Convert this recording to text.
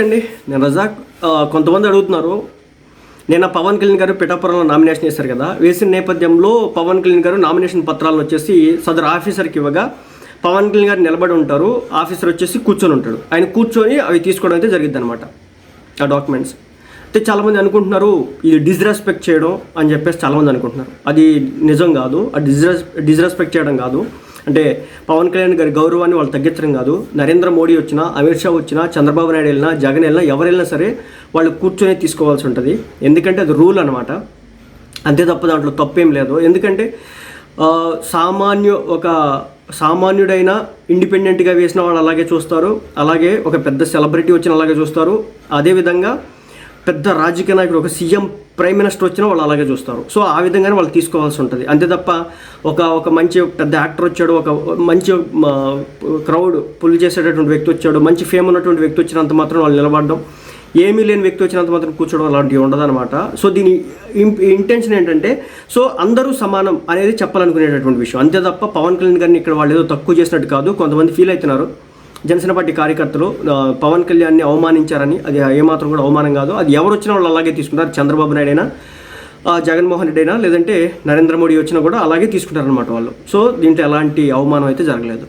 అండి. నేను రజాక్ కొంతమంది అడుగుతున్నారు. నిన్న పవన్ కళ్యాణ్ గారు పిఠాపురంలో నామినేషన్ చేశారు కదా. వేసిన నేపథ్యంలో పవన్ కళ్యాణ్ గారు నామినేషన్ పత్రాలను వచ్చేసి సదరు ఆఫీసర్కి ఇవ్వగా పవన్ కళ్యాణ్ గారు నిలబడి ఉంటారు. ఆఫీసర్ వచ్చేసి కూర్చొని ఉంటాడు. ఆయన కూర్చొని అవి తీసుకోవడం అయితే జరిగింది అనమాట ఆ డాక్యుమెంట్స్. అయితే చాలామంది అనుకుంటున్నారు ఇది డిస్రెస్పెక్ట్ చేయడం అని చెప్పేసి చాలామంది అనుకుంటున్నారు. అది నిజం కాదు. ఆ డిస్రెస్ డిస్రెస్పెక్ట్ చేయడం కాదు. అంటే పవన్ కళ్యాణ్ గారి గౌరవాన్ని వాళ్ళు తగ్గించడం కాదు. నరేంద్ర మోడీ వచ్చినా అమిత్ షా వచ్చినా చంద్రబాబు నాయుడు వెళ్ళినా జగన్ వెళ్ళినా ఎవరు వెళ్ళినా సరే వాళ్ళు కూర్చొని తీసుకోవాల్సి ఉంటుంది. ఎందుకంటే అది రూల్ అనమాట అంతే తప్ప దాంట్లో తప్పేం లేదు. ఎందుకంటే సామాన్యు సామాన్య ఒక సామాన్యుడైన ఇండిపెండెంట్గా వేసిన వాళ్ళు అలాగే చూస్తారు. అలాగే ఒక పెద్ద సెలబ్రిటీ వచ్చిన అలాగే చూస్తారు. అదేవిధంగా పెద్ద రాజకీయ నాయకుడు ఒక సీఎం ప్రైమ్ మినిస్టర్ వచ్చినా వాళ్ళు అలాగే చూస్తారు. సో ఆ విధంగానే వాళ్ళు తీసుకోవాల్సి ఉంటుంది. అంతే తప్ప ఒక ఒక మంచి పెద్ద యాక్టర్ వచ్చాడు ఒక మంచి క్రౌడ్ పుల్ చేసేటటువంటి వ్యక్తి వచ్చాడు మంచి ఫేమ్ ఉన్నటువంటి వ్యక్తి వచ్చినంత మాత్రం వాళ్ళు నిలబడడం ఏమీ లేని వ్యక్తి వచ్చినంత మాత్రం కూర్చోవడం అలాంటివి ఉండదన్నమాట. సో దీని ఇంటెన్షన్ ఏంటంటే సో అందరూ సమానం అనేది చెప్పాలనుకునేటటువంటి విషయం. అంతే తప్ప పవన్ కళ్యాణ్ గారిని ఇక్కడ వాళ్ళు ఏదో తక్కువ చేసినట్టు కాదు. కొంతమంది ఫీల్ అవుతున్నారు. జనసేన పార్టీ కార్యకర్తలు పవన్ కళ్యాణ్ని అవమానించారని అది ఏమాత్రం కూడా అవమానం కాదు. అది ఎవరు వచ్చినా వాళ్ళు అలాగే తీసుకుంటారు. చంద్రబాబు నాయుడు అయినా జగన్మోహన్ రెడ్డి అయినా లేదంటే నరేంద్ర మోడీ వచ్చినా కూడా అలాగే తీసుకుంటారనమాట వాళ్ళు. సో దీంట్లో ఎలాంటి అవమానం అయితే జరగలేదు.